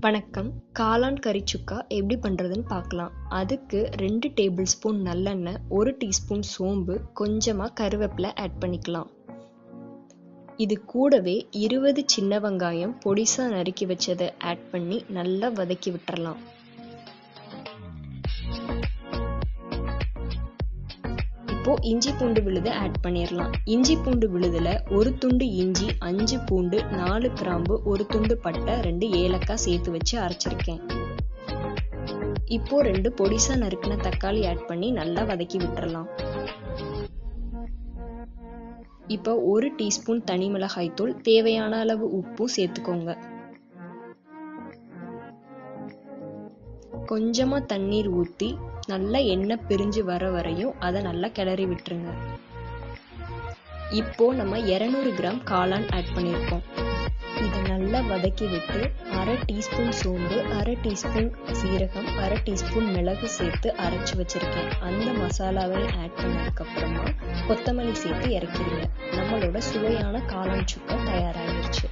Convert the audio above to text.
வணக்கம். காளான் கறி சுக்கா எப்படி பண்ணுறதுன்னு பார்க்கலாம். அதுக்கு ரெண்டு டேபிள் ஸ்பூன் நல்லெண்ணெய் ஒரு டீஸ்பூன் சோம்பு கொஞ்சமாக கருவேப்பிலை ஆட் பண்ணிக்கலாம். இது கூடவே இருபது சின்ன வெங்காயம் பொடிசாக நறுக்கி வச்சதை ஆட் பண்ணி நல்லா வதக்கி விட்டுறலாம். இப்போ இஞ்சி பூண்டு விழுதை ஆட் பண்ணிடலாம் இஞ்சி பூண்டு விழுதுல ஒரு துண்டு இஞ்சி அஞ்சு பூண்டு நாலு கிராம்பு ஒரு துண்டு பட்டை ரெண்டு ஏலக்காய் சேர்த்து வச்சு அரைச்சிருக்கேன். இப்போ ரெண்டு பொடிசா நறுக்கின தக்காளி ஆட் பண்ணி நல்லா வதக்கி விட்டுறலாம் இப்போ ஒரு டீஸ்பூன் தனி மிளகாய் தூள் தேவையான அளவு உப்பும் சேர்த்துக்கோங்க. கொஞ்சமா தண்ணீர் ஊற்றி நல்லா எண்ணெய் பிரிஞ்சு வர வரையும் அதை நல்லா கிளறி விட்டுருங்க. இப்போ நம்ம இரநூறு கிராம் காளான் ஆட் பண்ணியிருக்கோம் இதை நல்லா வதக்கி விட்டு அரை டீஸ்பூன் சோம்பு அரை டீஸ்பூன் சீரகம் அரை டீஸ்பூன் மிளகு சேர்த்து அரைச்சி வச்சிருக்கேன். அந்த மசாலாவை ஆட் பண்ணதுக்கப்புறமா கொத்தமல்லி சேர்த்து இறக்கிடுங்க. நம்மளோட சுவையான காளான் சுக்கா தயாராகிடுச்சு.